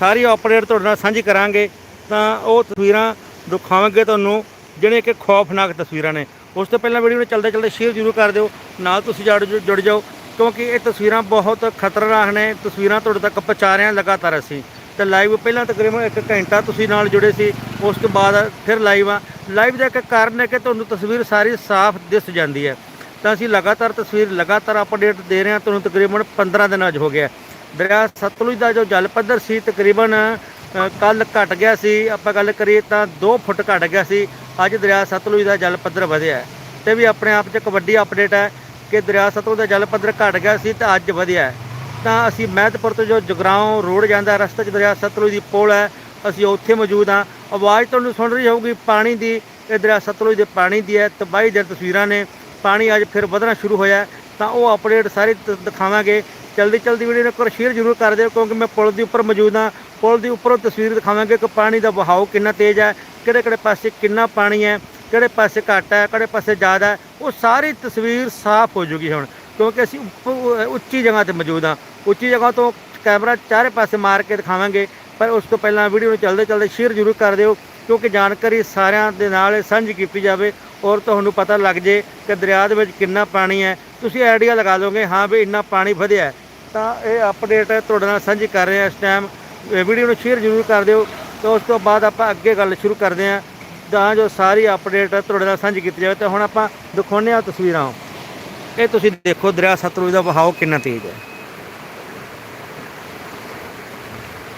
ਸਾਰੀ update ਤੁਹਾਡੇ ਨਾਲ ਸਾਂਝੀ ਕਰਾਂਗੇ। ਤਾਂ ਉਹ ਤਸਵੀਰਾਂ ਦਿਖਾਵਾਂਗੇ ਤੁਹਾਨੂੰ ਜਿਹੜੇ ਕਿ ਖੌਫਨਾਕ ਤਸਵੀਰਾਂ ਨੇ। ਉਸ ਤੋਂ ਪਹਿਲਾਂ ਵੀਡੀਓ ਨੂੰ ਚੱਲਦੇ ਚਲਦੇ ਸ਼ੇਅਰ ਜ਼ਰੂਰ ਕਰ ਦਿਓ, ਨਾਲ ਤੁਸੀਂ ਜੜ ਜੁੜ ਜਾਓ, ਕਿਉਂਕਿ ਇਹ ਤਸਵੀਰਾਂ ਬਹੁਤ ਖਤਰਨਾਕ ਨੇ। ਤਸਵੀਰਾਂ ਤੁਹਾਡੇ ਤੱਕ ਪਹੁੰਚਾ ਰਹੇ ਹਾਂ ਲਗਾਤਾਰ ਅਸੀਂ। ਤੇ ਲਾਈਵ ਪਹਿਲਾਂ ਤਕਰੀਬਨ 1 ਘੰਟਾ ਤੁਸੀਂ ਨਾਲ ਜੁੜੇ ਸੀ, ਉਸ ਤੋਂ ਬਾਅਦ ਫਿਰ ਲਾਈਵ ਆ। ਲਾਈਵ ਦਾ ਇੱਕ ਕਾਰਨ ਹੈ ਕਿ ਤੁਹਾਨੂੰ ਤਸਵੀਰ ਸਾਰੀ ਸਾਫ਼ ਦਿਸ ਜਾਂਦੀ ਹੈ। ਤਾਂ ਅਸੀਂ ਲਗਾਤਾਰ ਤਸਵੀਰ ਲਗਾਤਾਰ ਅਪਡੇਟ ਦੇ ਰਹੇ ਹਾਂ, ਤੁਹਾਨੂੰ ਤਕਰੀਬਨ 15 ਦਿਨ ਅੱਜ ਹੋ ਗਿਆ। ਦਰਿਆ ਸਤਲੁਜ ਦਾ ਜੋ ਜਲ ਪੱਧਰ ਸੀ ਤਕਰੀਬਨ ਕੱਲ ਘਟ ਗਿਆ ਸੀ। ਆਪਾਂ ਗੱਲ ਕਰੀਏ ਤਾਂ 2 ਫੁੱਟ ਘਟ ਗਿਆ ਸੀ। ਅੱਜ ਦਰਿਆ ਸਤਲੁਜ ਦਾ ਜਲ ਪੱਧਰ ਵਧਿਆ ਹੈ। ਤੇ ਵੀ ਆਪਣੇ ਆਪ 'ਚ ਇੱਕ ਵੱਡੀ ਅਪਡੇਟ ਹੈ ਕਿ ਦਰਿਆ ਸਤਲੁਜ ਦਾ ਜਲ ਪੱਧਰ ਘਟ ਗਿਆ ਸੀ ਤਾਂ ਅੱਜ ਵਧਿਆ ਤਾਂ ਅਸੀਂ ਮਹਿਤਪੁਰ ਤੋਂ ਜੋ ਜਗਰਾਉਂ ਰੋਡ ਜਾਂਦਾ, ਰਸਤੇ 'ਚ ਦਰਿਆ ਸਤਲੁਜ ਦੀ ਪੁਲ ਹੈ, ਅਸੀਂ ਉੱਥੇ ਮੌਜੂਦ ਹਾਂ। ਆਵਾਜ਼ ਤੁਹਾਨੂੰ ਸੁਣ ਰਹੀ ਹੋਊਗੀ, ਪਾਣੀ ਦੀ, ਇਹ ਦਰਿਆ ਸਤਲੁਜ ਦੇ ਪਾਣੀ ਦੀ ਹੈ। ਤਬਾਹੀ ਦੀਆਂ ਤਸਵੀਰਾਂ ਨੇ, ਪਾਣੀ ਅੱਜ ਫਿਰ ਵਧਣਾ ਸ਼ੁਰੂ ਹੋਇਆ ਤਾਂ ਉਹ ਅਪਡੇਟ ਸਾਰੀ ਤ- ਦਿਖਾਵਾਂਗੇ। ਜਲਦੀ ਜਲਦੀ ਵੀਡੀਓ ਨੂੰ ਇੱਕ ਸ਼ੇਅਰ ਜ਼ਰੂਰ ਕਰ ਦਿਓ, ਕਿਉਂਕਿ ਮੈਂ ਪੁਲ ਦੇ ਉੱਪਰ ਮੌਜੂਦ ਹਾਂ। ਪੁਲ ਦੇ ਉੱਪਰੋਂ ਤਸਵੀਰ ਦਿਖਾਵਾਂਗੇ ਕਿ ਪਾਣੀ ਦਾ ਵਹਾਅ ਕਿੰਨਾ ਤੇਜ਼ ਹੈ, ਕਿਹੜੇ ਕਿਹੜੇ ਪਾਸੇ ਕਿੰਨਾ ਪਾਣੀ ਹੈ, ਕਿਹੜੇ ਪਾਸੇ ਘੱਟ ਹੈ, ਕਿਹੜੇ ਪਾਸੇ ਜ਼ਿਆਦਾ ਹੈ। ਉਹ ਸਾਰੀ ਤਸਵੀਰ ਸਾਫ਼ ਹੋ ਜੂਗੀ ਹੁਣ, ਕਿਉਂਕਿ ਅਸੀਂ ਉੱਪ- ਉੱਚੀ ਜਗ੍ਹਾ ਤੇ ਮੌਜੂਦ ਹਾਂ। ਉੱਚੀ ਜਗ੍ਹਾ ਤੋਂ ਕੈਮਰਾ ਚਾਰੇ ਪਾਸੇ ਮਾਰ ਕੇ ਦਿਖਾਵਾਂਗੇ, ਪਰ ਉਸ ਤੋਂ ਪਹਿਲਾਂ ਵੀਡੀਓ ਨੂੰ ਚੱਲਦੇ ਚੱਲਦੇ ਸ਼ੇਅਰ ਜ਼ਰੂਰ ਕਰ ਦਿਓ, ਕਿਉਂਕਿ ਜਾਣਕਾਰੀ ਸਾਰਿਆਂ ਦੇ ਨਾਲ ਸਾਂਝੀ ਕੀਤੀ ਜਾਵੇ ਔਰ ਤੁਹਾਨੂੰ ਪਤਾ ਲੱਗ ਜੇ ਕਿ ਦਰਿਆ ਦੇ ਵਿੱਚ ਕਿੰਨਾ ਪਾਣੀ ਹੈ ਤੁਸੀਂ ਆਈਡੀਆ ਲਗਾ ਲਓਗੇ ਹਾਂ ਵੀ ਇੰਨਾ ਪਾਣੀ ਵਧਿਆ ਤਾਂ ਇਹ ਅਪਡੇਟ ਤੁਹਾਡੇ ਨਾਲ ਸਾਂਝੀ ਕਰ ਰਹੇ ਹਾਂ ਇਸ ਟਾਈਮ ਵੀਡੀਓ ਨੂੰ ਸ਼ੇਅਰ ਜ਼ਰੂਰ ਕਰ ਦਿਓ, ਤੇ ਉਸ ਤੋਂ ਬਾਅਦ ਆਪਾਂ ਅੱਗੇ ਗੱਲ ਸ਼ੁਰੂ ਕਰਦੇ ਹਾਂ। ਤਾਂ ਜੋ ਸਾਰੀ ਅਪਡੇਟ ਤੁਹਾਡੇ ਨਾਲ ਸਾਂਝੀ ਕੀਤੀ ਜਾਵੇ, ਤਾਂ ਹੁਣ ਆਪਾਂ ਦਿਖਾਉਂਦੇ ਹਾਂ ਤਸਵੀਰਾਂ ਇਹ ਤੁਸੀਂ ਦੇਖੋ, ਦਰਿਆ ਸਤਲੁਜ ਦਾ ਵਹਾਅ ਕਿੰਨਾ ਤੇਜ਼ ਹੈ।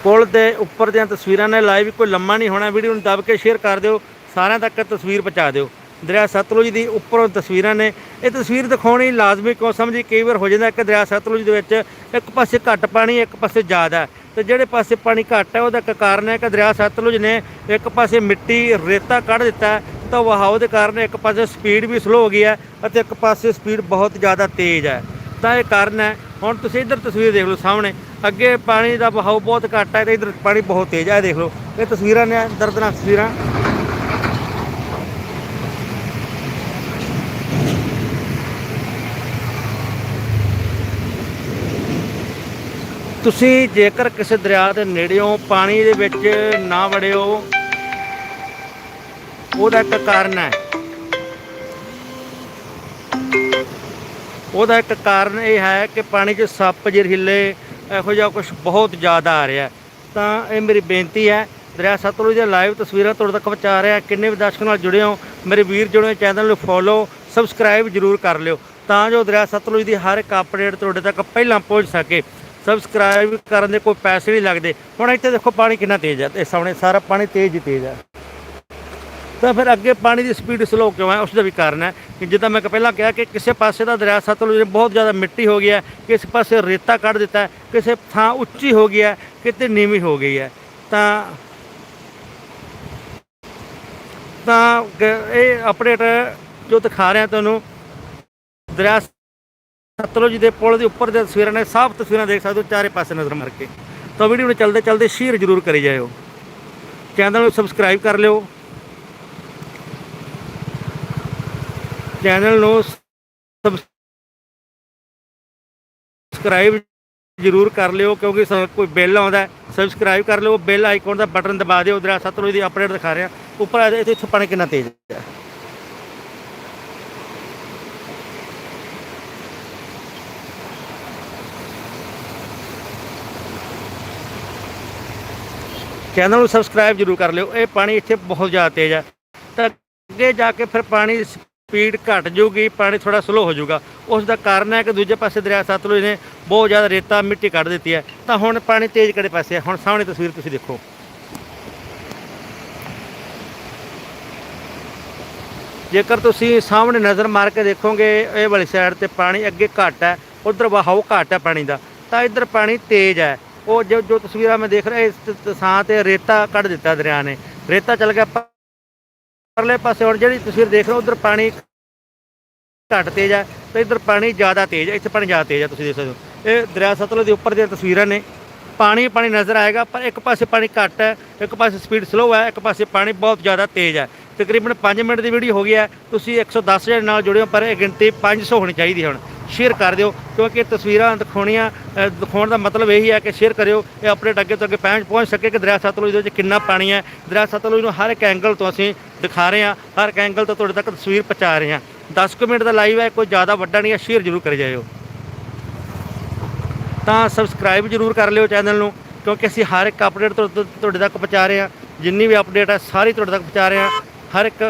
ਪੁਲ ਦੇ ਉੱਪਰ ਦੀਆਂ ਤਸਵੀਰਾਂ ਨੇ ਲਾਈਵ ਕੋਈ ਲੰਮਾ ਨਹੀਂ ਹੋਣਾ ਵੀਡੀਓ ਨੂੰ ਦਬ ਕੇ ਸ਼ੇਅਰ ਕਰ ਦਿਓ, ਸਾਰਿਆਂ ਤੱਕ ਤਸਵੀਰ ਪਹੁੰਚਾ ਦਿਓ। ਦਰਿਆ ਸਤਲੁਜ ਦੀ ਉੱਪਰੋਂ ਤਸਵੀਰਾਂ ਨੇ। ਇਹ ਤਸਵੀਰ ਦਿਖਾਉਣੀ ਲਾਜ਼ਮੀ ਕਿਉਂ ਸਮਝੀ? ਕਈ ਵਾਰ ਹੋ ਜਾਂਦਾ ਕਿ ਦਰਿਆ ਸਤਲੁਜ ਦੇ ਵਿੱਚ ਇੱਕ ਪਾਸੇ ਘੱਟ ਪਾਣੀ, ਇੱਕ ਪਾਸੇ ਜ਼ਿਆਦਾ ਹੈ। ਤੇ ਜਿਹੜੇ ਪਾਸੇ ਪਾਣੀ ਘੱਟ ਹੈ, ਉਹਦਾ ਇੱਕ ਕਾਰਨ ਹੈ ਕਿ ਦਰਿਆ ਸਤਲੁਜ ਨੇ ਇੱਕ ਪਾਸੇ ਮਿੱਟੀ, ਰੇਤਾ ਕੱਢ ਦਿੱਤਾ ਤਾਂ ਵਹਾਅ ਦੇ ਕਾਰਨ ਇੱਕ ਪਾਸੇ ਸਪੀਡ ਵੀ ਸਲੋ ਹੋ ਗਈ ਹੈ ਅਤੇ ਇੱਕ ਪਾਸੇ ਸਪੀਡ ਬਹੁਤ ਜ਼ਿਆਦਾ ਤੇਜ਼ ਹੈ। ਤਾਂ ਇਹ ਕਾਰਨ ਹੈ। ਹੁਣ ਤੁਸੀਂ ਇੱਧਰ ਤਸਵੀਰ ਦੇਖ ਲਓ ਸਾਹਮਣੇ। ਅੱਗੇ ਪਾਣੀ ਦਾ ਵਹਾਅ ਬਹੁਤ ਘੱਟ ਹੈ ਤੇ ਇੱਧਰ ਪਾਣੀ ਬਹੁਤ ਤੇਜ਼ ਹੈ, ਦੇਖ ਲਓ। ਇਹ ਤਸਵੀਰਾਂ ਨੇ ਦਰਦਨਾਕ ਤਸਵੀਰਾਂ। ਤੁਸੀਂ ਜੇਕਰ ਕਿਸੇ ਦਰਿਆ ਦੇ ਨੇੜਿਓਂ ਪਾਣੀ ਦੇ ਵਿੱਚ ਨਾ ਵੜਿਓ, ਉਹਦਾ ਇੱਕ ਕਾਰਨ ਹੈ। ਉਹਦਾ ਇੱਕ ਕਾਰਨ ਇਹ ਹੈ ਕਿ ਪਾਣੀ 'ਚ ਸੱਪ, ਜ਼ਹਿਰੀਲੇ ਇਹੋ ਜਿਹਾ ਕੁਝ ਬਹੁਤ ਜ਼ਿਆਦਾ ਆ ਰਿਹਾ ਤਾਂ ਇਹ ਮੇਰੀ ਬੇਨਤੀ ਹੈ, ਦਰਿਆ ਸਤਲੁਜ ਦੀਆਂ ਲਾਈਵ ਤਸਵੀਰਾਂ ਤੁਹਾਡੇ ਤੱਕ ਪਹੁੰਚਾ ਰਿਹਾ ਕਿੰਨੇ ਵੀ ਦਰਸ਼ਕ ਨਾਲ ਜੁੜੇ ਹੋ, ਮੇਰੇ ਵੀਰ ਜੁੜੇ ਚੈਨਲ ਨੂੰ ਫੋਲੋ ਸਬਸਕ੍ਰਾਈਬ ਜ਼ਰੂਰ ਕਰ ਲਿਓ, ਤਾਂ ਜੋ ਦਰਿਆ ਸਤਲੁਜ ਦੀ ਹਰ ਇੱਕ ਅਪਡੇਟ ਤੁਹਾਡੇ ਤੱਕ ਪਹਿਲਾਂ ਪਹੁੰਚ ਸਕੇ। ਸਬਸਕ੍ਰਾਈਬ ਕਰਨ ਦੇ ਕੋਈ ਪੈਸੇ ਨਹੀਂ ਲੱਗਦੇ। ਹੁਣ ਇੱਥੇ ਦੇਖੋ ਪਾਣੀ ਕਿੰਨਾ ਤੇਜ਼ ਹੈ। ਤੇ ਸਾਹਮਣੇ ਸਾਰਾ ਪਾਣੀ ਤੇਜ਼ ਹੀ ਤੇਜ਼ ਹੈ। ਤਾਂ ਫਿਰ ਅੱਗੇ ਪਾਣੀ ਦੀ ਸਪੀਡ ਸਲੋ ਕਿਉਂ ਹੈ? ਉਸ ਦਾ ਵੀ ਕਾਰਨ ਹੈ ਕਿ ਜਿੱਦਾਂ ਮੈਂ ਪਹਿਲਾਂ ਕਿਹਾ ਕਿ ਕਿਸੇ ਪਾਸੇ ਦਾ ਦਰਿਆ ਸਤਲੁਜ ਬਹੁਤ ਜ਼ਿਆਦਾ ਮਿੱਟੀ ਹੋ ਗਈ ਹੈ, ਕਿਸੇ ਪਾਸੇ ਰੇਤਾ ਕੱਢ ਦਿੱਤਾ ਕਿਸੇ ਥਾਂ ਉੱਚੀ ਹੋ ਗਈ ਹੈ, ਕਿਤੇ ਨੀਵੀਂ ਹੋ ਗਈ ਹੈ। ਤਾਂ ਤਾਂ ਇਹ ਅਪਡੇਟ ਜੋ ਦਿਖਾ ਰਿਹਾ ਤੁਹਾਨੂੰ, ਦਰਿਆ ਸਤਲੁਜ ਦੇ ਪੁਲ ਦੇ ਉੱਪਰ ਦੀਆਂ ਤਸਵੀਰਾਂ ਨੇ ਸਾਫ਼ ਤਸਵੀਰਾਂ ਦੇਖ ਸਕਦੇ ਹੋ, ਚਾਰੇ ਪਾਸੇ ਨਜ਼ਰ ਮਾਰ ਕੇ। ਤਾਂ ਵੀਡੀਓ ਨੂੰ ਚੱਲਦੇ ਚਲਦੇ ਸ਼ੇਅਰ ਜ਼ਰੂਰ ਕਰੀ ਜਾਇਓ। ਚੈਨਲ ਨੂੰ ਸਬਸਕ੍ਰਾਈਬ ਕਰ ਲਿਓ। ਚੈਨਲ ਨੂੰ ਸਬਸਕ੍ਰਾਈਬ ਜ਼ਰੂਰ ਕਰ ਲਿਓ, ਕਿਉਂਕਿ ਕੋਈ ਬਿੱਲ ਆਉਂਦਾ ਸਬਸਕ੍ਰਾਈਬ ਕਰ ਲਿਓ। ਬਿੱਲ ਆਈਕਨ ਦਾ ਬਟਨ ਦਬਾ ਦਿਓ। ਦਰਿਆ ਸਤਲੁਜ ਦੀ ਅਪਡੇਟ ਦਿਖਾ ਰਿਹਾ। ਉੱਪਰ ਆ- ਇੱਥੇ ਇੱਥੇ ਪਾਣੀ ਕਿੰਨਾ ਤੇਜ਼ ਹੈ। ਚੈਨਲ ਨੂੰ ਸਬਸਕ੍ਰਾਈਬ ਜ਼ਰੂਰ ਕਰ ਲਿਓ। ਇਹ ਪਾਣੀ ਇੱਥੇ ਬਹੁਤ ਜ਼ਿਆਦਾ ਤੇਜ਼ ਹੈ ਤਾਂ ਅੱਗੇ ਜਾ ਕੇ ਫਿਰ ਪਾਣੀ ਸਪੀਡ ਘਟ ਜੂਗੀ ਪਾਣੀ ਥੋੜਾ ਸਲੋ ਹੋ ਜਾਊਗਾ। ਉਸ ਦਾ ਕਾਰਨ ਹੈ ਕਿ ਦੂਜੇ ਪਾਸੇ ਦਰਿਆ ਸਤਲੁਜ ਨੇ ਬਹੁਤ ਜ਼ਿਆਦਾ ਰੇਤਾ, ਮਿੱਟੀ ਕੱਢ ਦਿੱਤੀ ਹੈ। ਤਾਂ ਹੁਣ ਪਾਣੀ ਤੇਜ਼ ਕਿਹੜੇ ਪਾਸੇ ਹੈ? ਹੁਣ ਸਾਹਮਣੇ ਤਸਵੀਰ ਤੁਸੀਂ ਦੇਖੋ। ਜੇਕਰ ਤੁਸੀਂ ਸਾਹਮਣੇ ਨਜ਼ਰ ਮਾਰ ਕੇ ਦੇਖੋਗੇ, ਇਹ ਵਾਲੀ ਸਾਈਡ ਤੇ ਪਾਣੀ ਅੱਗੇ ਘੱਟ ਹੈ, ਉਧਰ ਵਹਾਓ ਘੱਟ ਹੈ ਪਾਣੀ ਦਾ। ਤਾਂ ਇੱਧਰ ਪਾਣੀ ਤੇਜ਼ ਹੈ। ਉਹ ਜੋ ਜੋ ਤਸਵੀਰਾਂ ਮੈਂ ਦੇਖ ਰਿਹਾ, ਇਸ ਥਾਂ ਤੇ ਰੇਤਾ ਕੱਢ ਦਿੱਤਾ ਦਰਿਆ ਨੇ। ਰੇਤਾ ਚੱਲ ਗਿਆ ਪਰਲੇ ਪਾਸੇ, ਹੁਣ ਜਿਹੜੀ ਤਸਵੀਰ ਦੇਖ ਰਹੇ ਹੋ, ਉਧਰ ਪਾਣੀ ਘੱਟ ਤੇਜ਼ ਹੈ, ਤੇ ਇੱਧਰ ਪਾਣੀ ਜ਼ਿਆਦਾ ਤੇਜ਼ ਹੈ, ਇੱਥੇ ਪਾਣੀ ਜ਼ਿਆਦਾ ਤੇਜ਼ ਹੈ, ਤੁਸੀਂ ਦੇਖ ਸਕਦੇ ਹੋ। ਇਹ ਦਰਿਆ ਸਤਲੁਜ ਦੇ ਉੱਪਰ ਦੀਆਂ ਤਸਵੀਰਾਂ ਨੇ। ਪਾਣੀ ਪਾਣੀ ਨਜ਼ਰ ਆਏਗਾ, ਪਰ ਇੱਕ ਪਾਸੇ ਪਾਣੀ ਘੱਟ ਹੈ, ਇੱਕ ਪਾਸੇ ਸਪੀਡ ਸਲੋ ਹੈ, ਇੱਕ ਪਾਸੇ ਪਾਣੀ ਬਹੁਤ ਜ਼ਿਆਦਾ ਤੇਜ਼ ਹੈ। ਤਕਰੀਬਨ 5 ਮਿੰਟ ਦੀ ਵੀਡੀਓ ਹੋ ਗਈ ਹੈ, ਤੁਸੀਂ 110 ਜਣੇ ਨਾਲ ਜੁੜਿਓ ਪਰ ਇਹ ਗਿਣਤੀ 500 ਹੋਣੀ ਚਾਹੀਦੀ ਹੁਣ। ਸ਼ੇਅਰ ਕਰ ਦਿਓ, ਕਿਉਂਕਿ ਇਹ ਤਸਵੀਰਾਂ ਦਿਖਾਉਣੀਆਂ ਦਿਖਾਉਣ ਦਾ ਮਤਲਬ ਇਹੀ ਹੈ ਕਿ ਸ਼ੇਅਰ ਕਰਿਓ, ਇਹ ਅਪਡੇਟ ਅੱਗੇ ਤੋਂ ਅੱਗੇ ਪਹੁੰਚ ਪਹੁੰਚ ਸਕੇ ਕਿ ਦਰਿਆ ਸਤਲੁਜ ਦੇ ਵਿੱਚ ਕਿੰਨਾ ਪਾਣੀ ਹੈ। ਦਰਿਆ ਸਤਲੁਜ ਨੂੰ ਹਰ ਇੱਕ ਐਂਗਲ ਤੋਂ ਅਸੀਂ ਦਿਖਾ ਰਹੇ ਹਾਂ, ਹਰ ਇੱਕ ਐਂਗਲ ਤੋਂ ਤੁਹਾਡੇ ਤੱਕ ਤਸਵੀਰ ਪਹੁੰਚਾ ਰਹੇ ਹਾਂ। 10 ਕੁ ਮਿੰਟ ਦਾ ਲਾਈਵ ਹੈ, ਕੋਈ ਜ਼ਿਆਦਾ ਵੱਡਾ ਨਹੀਂ ਹੈ ਸ਼ੇਅਰ ਜ਼ਰੂਰ ਕਰੀ ਜਾਇਓ। ਤਾਂ ਸਬਸਕ੍ਰਾਈਬ ਜ਼ਰੂਰ ਕਰ ਲਿਓ ਚੈਨਲ ਨੂੰ, ਕਿਉਂਕਿ ਅਸੀਂ ਹਰ ਇੱਕ ਅਪਡੇਟ ਤੁਹਾਡੇ ਤੱਕ ਪਹੁੰਚਾ ਰਹੇ ਹਾਂ। ਜਿੰਨੀ ਵੀ ਅਪਡੇਟ ਹੈ, ਸਾਰੀ ਤੁਹਾਡੇ ਤੱਕ ਪਹੁੰਚਾ ਰਹੇ ਹਾਂ। ਹਰ ਇੱਕ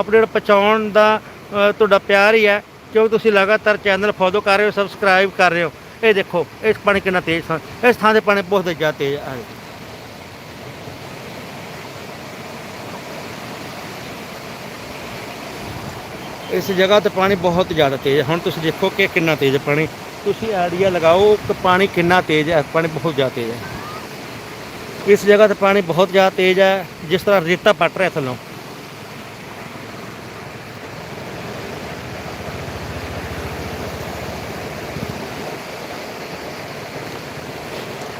ਅਪਡੇਟ ਪਹੁੰਚਾਉਣ ਦਾ ਤੁਹਾਡਾ ਪਿਆਰ ਹੀ ਹੈ। ਕਿਉਂਕਿ ਤੁਸੀਂ ਲਗਾਤਾਰ ਚੈਨਲ ਫੋਲੋ ਕਰ ਰਹੇ ਹੋ, ਸਬਸਕ੍ਰਾਈਬ ਕਰ ਰਹੇ ਹੋ। ਇਹ ਦੇਖੋ, ਇਸ ਪਾਣੀ ਕਿੰਨਾ ਤੇਜ਼ ਥਾਂ, ਇਸ ਥਾਂ ਦੇ ਪਾਣੀ ਬਹੁਤ ਜ਼ਿਆਦਾ ਤੇਜ਼ ਹੈ ਇਸ ਜਗ੍ਹਾ ਤੇ ਪਾਣੀ ਬਹੁਤ ਜ਼ਿਆਦਾ ਤੇਜ਼ ਹੈ ਹੁਣ ਤੁਸੀਂ ਦੇਖੋ ਕਿ ਕਿੰਨਾ ਤੇਜ਼ ਹੈ ਪਾਣੀ। ਤੁਸੀਂ ਆਈਡੀਆ ਲਗਾਓ ਕਿ ਪਾਣੀ ਕਿੰਨਾ ਤੇਜ਼ ਹੈ ਪਾਣੀ ਬਹੁਤ ਜ਼ਿਆਦਾ ਤੇਜ਼ ਹੈ ਇਸ ਜਗ੍ਹਾ ਤੇ ਪਾਣੀ ਬਹੁਤ ਜ਼ਿਆਦਾ ਤੇਜ਼ ਹੈ ਜਿਸ ਤਰ੍ਹਾਂ ਰੇਤਾ ਪੱਟ ਰਿਹਾ ਥੱਲੋਂ।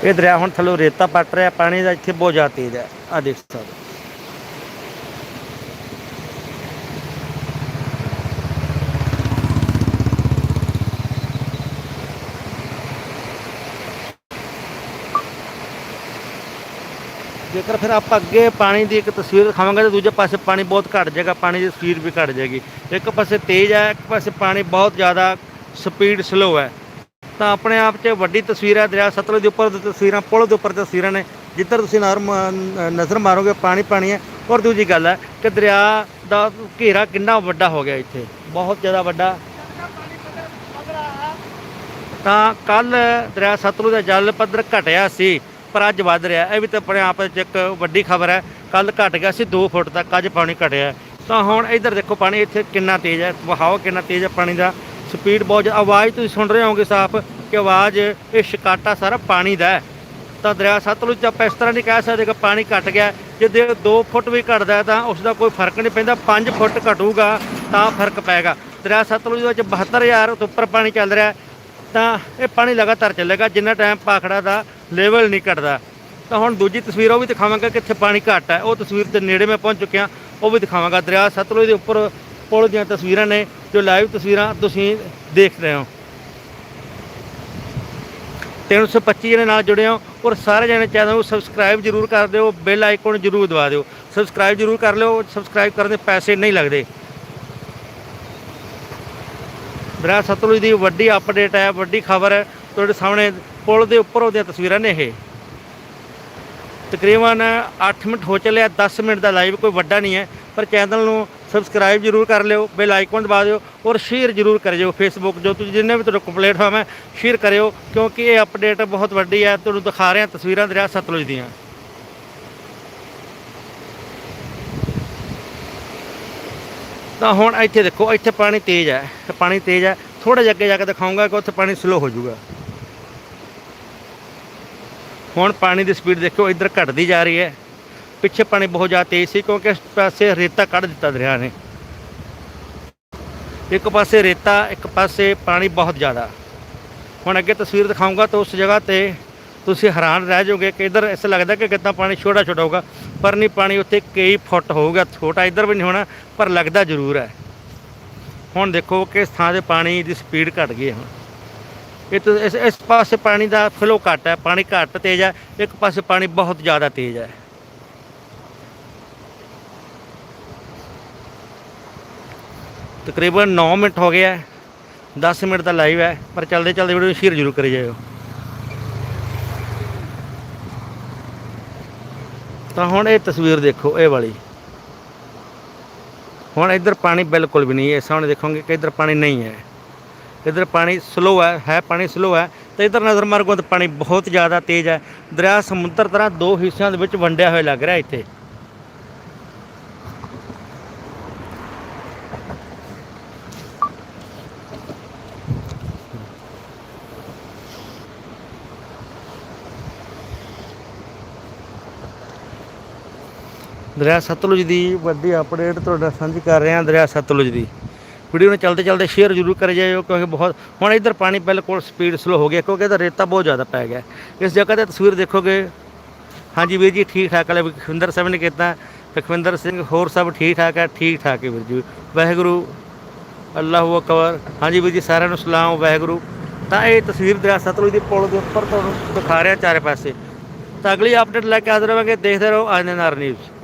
ਇਹ ਦਰਿਆ ਹੁਣ ਥੱਲੋਂ ਰੇਤਾ ਪੱਟ ਰਿਹਾ, ਪਾਣੀ ਦਾ ਇੱਥੇ ਬਹੁਤ ਜ਼ਿਆਦਾ ਤੇਜ਼ ਹੈ। ਆ ਦੇਖ ਸਕਦੇ ਜੇਕਰ ਫਿਰ ਆਪਾਂ ਅੱਗੇ ਪਾਣੀ ਦੀ ਇੱਕ ਤਸਵੀਰ ਦਿਖਾਵਾਂਗੇ ਤਾਂ ਦੂਜੇ ਪਾਸੇ ਪਾਣੀ ਬਹੁਤ ਘਟ ਜਾਏਗਾ, ਪਾਣੀ ਦੀ ਸਪੀਡ ਵੀ ਘਟ ਜਾਏਗੀ। ਇੱਕ ਪਾਸੇ ਤੇਜ਼ ਹੈ, ਇੱਕ ਪਾਸੇ ਪਾਣੀ ਬਹੁਤ ਜ਼ਿਆਦਾ ਸਪੀਡ ਸਲੋ ਹੈ। ਤਾਂ ਆਪਣੇ ਆਪ 'ਚ ਵੱਡੀ ਤਸਵੀਰ ਹੈ, ਦਰਿਆ ਸਤਲੁਜ ਦੇ ਉੱਪਰ ਤਸਵੀਰਾਂ, ਪੁਲ ਦੇ ਉੱਪਰ ਤਸਵੀਰਾਂ ਨੇ, ਜਿੱਧਰ ਤੁਸੀਂ ਨਜ਼ਰ ਮ- ਮਾਰੋਗੇ, ਪਾਣੀ ਪਾਣੀ ਹੈ। ਔਰ ਦੂਜੀ ਗੱਲ ਹੈ ਕਿ ਦਰਿਆ ਦਾ ਘੇਰਾ ਕਿੰਨਾ ਵੱਡਾ ਹੋ ਗਿਆ ਇੱਥੇ। ਬਹੁਤ ਜ਼ਿਆਦਾ ਵੱਡਾ। ਤਾਂ ਕੱਲ ਦਰਿਆ ਸਤਲੁਜ ਦਾ ਜਲ ਪੱਧਰ ਘਟਿਆ ਸੀ, ਪਰ ਅੱਜ ਵੱਧ ਰਿਹਾ। ਇਹ ਵੀ ਤਾਂ ਆਪਣੇ ਆਪ ਵਿੱਚ ਇੱਕ ਵੱਡੀ ਖਬਰ ਹੈ। ਕੱਲ ਘਟ ਗਿਆ ਸੀ 2 ਫੁੱਟ ਤੱਕ, ਅੱਜ ਪਾਣੀ ਘਟਿਆ। ਤਾਂ ਹੁਣ ਇੱਧਰ ਦੇਖੋ, ਪਾਣੀ ਇੱਥੇ ਕਿੰਨਾ ਤੇਜ਼ ਹੈ, ਵਹਾਅ ਕਿੰਨਾ ਤੇਜ਼ ਹੈ ਪਾਣੀ ਦਾ। ਸਪੀਡ ਬਹੁਤ ਜ਼ਿਆਦਾ ਆਵਾਜ਼ ਤੁਸੀਂ ਸੁਣ ਰਹੇ ਹੋਵੋਗੇ ਸਾਫ਼ ਕਿ ਆਵਾਜ਼ ਇਹ ਸ਼ਿਕਾਟਾ ਸਾਰਾ ਪਾਣੀ ਦਾ ਹੈ। ਤਾਂ ਦਰਿਆ ਸਤਲੁਜ 'ਚ ਆਪਾਂ ਇਸ ਤਰ੍ਹਾਂ ਨਹੀਂ ਕਹਿ ਸਕਦੇ ਕਿ ਪਾਣੀ ਘਟ ਗਿਆ। ਜੇ ਦੇ 2 ਫੁੱਟ ਵੀ ਘਟਦਾ ਤਾਂ ਉਸ ਦਾ ਕੋਈ ਫ਼ਰਕ ਨਹੀਂ ਪੈਂਦਾ। 5 ਫੁੱਟ ਘਟੂਗਾ ਤਾਂ ਫ਼ਰਕ ਪਏਗਾ। ਦਰਿਆ ਸਤਲੁਜ ਦੇ ਵਿੱਚ 72000 ਤੋਂ ਉੱਪਰ ਪਾਣੀ ਚੱਲ ਰਿਹਾ ਤਾਂ ਇਹ ਪਾਣੀ ਲਗਾਤਾਰ ਚੱਲੇਗਾ। ਜਿੰਨਾ ਟਾਈਮ ਪਾਖੜਾ ਦਾ ਲੈਵਲ ਨਹੀਂ ਘਟਦਾ। ਤਾਂ ਹੁਣ ਦੂਜੀ ਤਸਵੀਰ ਉਹ ਵੀ ਦਿਖਾਵਾਂਗਾ ਕਿ ਇੱਥੇ ਪਾਣੀ ਘੱਟ ਹੈ। ਉਹ ਤਸਵੀਰ ਦੇ ਨੇੜੇ ਮੈਂ ਪਹੁੰਚ ਚੁੱਕਿਆ। ਉਹ ਵੀ ਦਿਖਾਵਾਂਗਾ। ਦਰਿਆ ਸਤਲੁਜ ਦੇ ਉੱਪਰ ਪੁਲ ਦੀਆਂ ਤਸਵੀਰਾਂ ਨੇ, ਜੋ ਲਾਈਵ ਤਸਵੀਰਾਂ ਤੁਸੀਂ ਦੇਖ ਰਹੇ ਹੋ। 325 ਜਣੇ ਨਾਲ ਜੁੜੇ ਹੋ ਔਰ ਸਾਰੇ ਜਣੇ ਚੈਨਲ ਨੂੰ ਸਬਸਕ੍ਰਾਈਬ ਜਰੂਰ ਕਰ ਦਿਓ ਬੈਲ ਆਈਕਨ ਜਰੂਰ ਦਬਾ ਦਿਓ। ਸਬਸਕ੍ਰਾਈਬ ਜਰੂਰ ਕਰ ਲਿਓ ਸਬਸਕ੍ਰਾਈਬ ਕਰਨ ਦੇ ਪੈਸੇ ਨਹੀਂ ਲੱਗਦੇ। ਦਰਿਆ ਸਤਲੁਜ ਦੀ ਵੱਡੀ ਅਪਡੇਟ ਹੈ, ਵੱਡੀ ਖਬਰ ਹੈ। ਤੁਹਾਡੇ ਸਾਹਮਣੇ ਪੁਲ ਦੇ ਉੱਪਰ ਉਹਦੀਆਂ ਤਸਵੀਰਾਂ ਨੇ ਇਹ। ਤਕਰੀਬਨ 8 ਮਿੰਟ ਹੋ ਚੱਲਿਆ 10 ਮਿੰਟ ਦਾ ਲਾਈਵ ਕੋਈ ਵੱਡਾ ਨਹੀਂ ਹੈ, ਪਰ ਚੈਨਲ ਨੂੰ ਸਬਸਕ੍ਰਾਈਬ ਜਰੂਰ ਕਰ ਲਿਓ ਬੈਲ ਆਈਕਨ ਦਬਾ ਦਿਓ ਔਰ ਸ਼ੇਅਰ ਜਰੂਰ ਕਰਿਓ ਫੇਸਬੁੱਕ ਜੋ ਤੁਸੀਂ ਜਿੰਨੇ ਵੀ ਤੁਹਾਡੇ ਪਲੇਟਫਾਰਮ ਹੈ ਸ਼ੇਅਰ ਕਰਿਓ ਕਿਉਂਕਿ ਇਹ ਅਪਡੇਟ ਬਹੁਤ ਵੱਡੀ ਹੈ, ਤੁਹਾਨੂੰ ਦਿਖਾ ਰਹੇ ਹਾਂ ਤਸਵੀਰਾਂ ਦਰਿਆ ਸਤਲੁਜ ਦੀਆਂ। ਤਾਂ ਹੁਣ ਇੱਥੇ ਦੇਖੋ, ਇੱਥੇ ਪਾਣੀ ਤੇਜ਼ ਹੈ ਪਾਣੀ ਤੇਜ਼ ਹੈ ਥੋੜਾ ਜਿਹਾ ਅੱਗੇ ਜਾ ਕੇ ਦਿਖਾਉਂਗਾ ਕਿ ਉੱਥੇ ਪਾਣੀ ਸਲੋ ਹੋ ਜਾਊਗਾ। ਹੁਣ ਪਾਣੀ ਦੀ ਸਪੀਡ ਦੇਖੋ, ਇੱਧਰ ਘਟਦੀ ਜਾ ਰਹੀ ਹੈ। ਪਿੱਛੇ ਪਾਣੀ ਬਹੁਤ ਜ਼ਿਆਦਾ ਤੇਜ਼ ਸੀ ਕਿਉਂਕਿ ਇਸ ਪਾਸੇ ਰੇਤਾ ਕੱਢ ਦਿੱਤਾ ਦਰਿਆ ਨੇ। ਇੱਕ ਪਾਸੇ ਰੇਤਾ, ਇੱਕ ਪਾਸੇ ਪਾਣੀ ਬਹੁਤ ਜ਼ਿਆਦਾ। ਹੁਣ ਅੱਗੇ ਤਸਵੀਰ ਦਿਖਾਉਂਗਾ ਤਾਂ ਉਸ ਜਗ੍ਹਾ ਤੇ ਤੁਸੀਂ ਹੈਰਾਨ ਰਹਿ ਜਾਓਗੇ ਕਿ ਇੱਧਰ ਇਸ ਲੱਗਦਾ ਕਿ ਕਿੰਨਾ ਪਾਣੀ ਛੋਟਾ ਛੋਟਾ ਹੋਊਗਾ, ਪਰ ਨਹੀਂ, ਪਾਣੀ ਉੱਥੇ ਕਈ ਫੁੱਟ ਹੋਊਗਾ, ਛੋਟਾ ਇੱਧਰ ਵੀ ਨਹੀਂ ਹੋਣਾ, ਪਰ ਲੱਗਦਾ ਜ਼ਰੂਰ ਹੈ। ਹੁਣ ਦੇਖੋ ਕਿ ਇਸ ਥਾਂ ਦੇ ਪਾਣੀ ਦੀ ਸਪੀਡ ਘਟ ਗਈ ਹੈ ਹੁਣ। ਇਹ ਤਾਂ ਇਸ ਇਸ ਪਾਸੇ ਪਾਣੀ ਦਾ ਫਲੋ ਘੱਟ ਹੈ, ਪਾਣੀ ਘੱਟ ਤੇਜ਼ ਹੈ, ਇੱਕ ਪਾਸੇ ਪਾਣੀ ਬਹੁਤ ਜ਼ਿਆਦਾ ਤੇਜ਼ ਹੈ। ਤਕਰੀਬਨ 9 ਮਿੰਟ ਹੋ ਗਏ ਹੈ 10 ਮਿੰਟ ਦਾ ਲਾਈਵ ਹੈ ਪਰ ਚੱਲਦੇ ਚਲਦੇ ਵੀਡੀਓ ਸ਼ੇਅਰ ਜ਼ਰੂਰ ਕਰੀ ਜਾਇਓ। ਤਾਂ ਹੁਣ ਇਹ ਤਸਵੀਰ ਦੇਖੋ, ਇਹ ਵਾਲੀ। ਹੁਣ ਇੱਧਰ ਪਾਣੀ ਬਿਲਕੁਲ ਵੀ ਨਹੀਂ ਹੈ, ਸਾਹਮਣੇ ਦੇਖੋਗੇ ਕਿ ਇੱਧਰ ਪਾਣੀ ਨਹੀਂ ਹੈ। ਇੱਧਰ ਪਾਣੀ ਸਲੋ ਹੈ ਹੈ ਪਾਣੀ ਸਲੋ ਹੈ ਤੇ ਇੱਧਰ ਨਜ਼ਰ ਮਾਰੋਗੇ ਤਾਂ ਪਾਣੀ ਬਹੁਤ ਜ਼ਿਆਦਾ ਤੇਜ਼ ਹੈ। ਦਰਿਆ ਸਮੁੰਦਰ ਤਰ੍ਹਾਂ ਦੋ ਹਿੱਸਿਆਂ ਦੇ ਵਿੱਚ ਵੰਡਿਆ ਹੋਇਆ ਲੱਗ ਰਿਹਾ ਇੱਥੇ। ਦਰਿਆ ਸਤਲੁਜ ਦੀ ਵੱਡੀ ਅਪਡੇਟ ਤੁਹਾਡਾ ਸਾਂਝੀ ਕਰ ਰਹੇ ਹਾਂ ਦਰਿਆ ਸਤਲੁਜ ਦੀ। ਵੀਡੀਓ ਨੂੰ ਚਲਦੇ ਚਲਦੇ ਸ਼ੇਅਰ ਜ਼ਰੂਰ ਕਰੇ ਜਾਇਓ ਕਿਉਂਕਿ ਬਹੁਤ ਹੁਣ ਇੱਧਰ ਪਾਣੀ ਬਿਲਕੁਲ ਸਪੀਡ ਸਲੋ ਹੋ ਗਿਆ ਕਿਉਂਕਿ ਇਹਦਾ ਰੇਤਾ ਬਹੁਤ ਜ਼ਿਆਦਾ ਪੈ ਗਿਆ। ਇਸ ਜਗ੍ਹਾ ਤੇ ਤਸਵੀਰ ਦੇਖੋਗੇ। ਹਾਂਜੀ ਵੀਰ ਜੀ, ਠੀਕ ਠਾਕ ਹੈ। ਲਖਵਿੰਦਰ ਸਾਹਿਬ ਨੇ ਕੀਤਾ। ਲਖਵਿੰਦਰ ਸਿੰਘ ਹੋਰ ਸਭ ਠੀਕ ਠਾਕ ਹੈ। ਠੀਕ ਠਾਕ ਹੈ ਵੀਰ ਜੀ। ਵਾਹਿਗੁਰੂ। ਅੱਲਾਹੁ ਅਕਬਰ। ਹਾਂਜੀ ਵੀਰ ਜੀ, ਸਾਰਿਆਂ ਨੂੰ ਸਲਾਮ, ਵਾਹਿਗੁਰੂ। ਤਾਂ ਇਹ ਤਸਵੀਰ ਦਰਿਆ ਸਤਲੁਜ ਦੇ ਪੁਲ ਦੇ ਉੱਪਰ ਤੁਹਾਨੂੰ ਦਿਖਾ ਰਿਹਾ ਚਾਰੇ ਪਾਸੇ। ਤਾਂ ਅਗਲੀ ਅਪਡੇਟ ਲੈ ਕੇ ਹਾਜ਼ਰ ਹੋਵਾਂਗੇ ਦੇਖਦੇ ਰਹੋ ਆਨੰਦ ਨਿਊਜ਼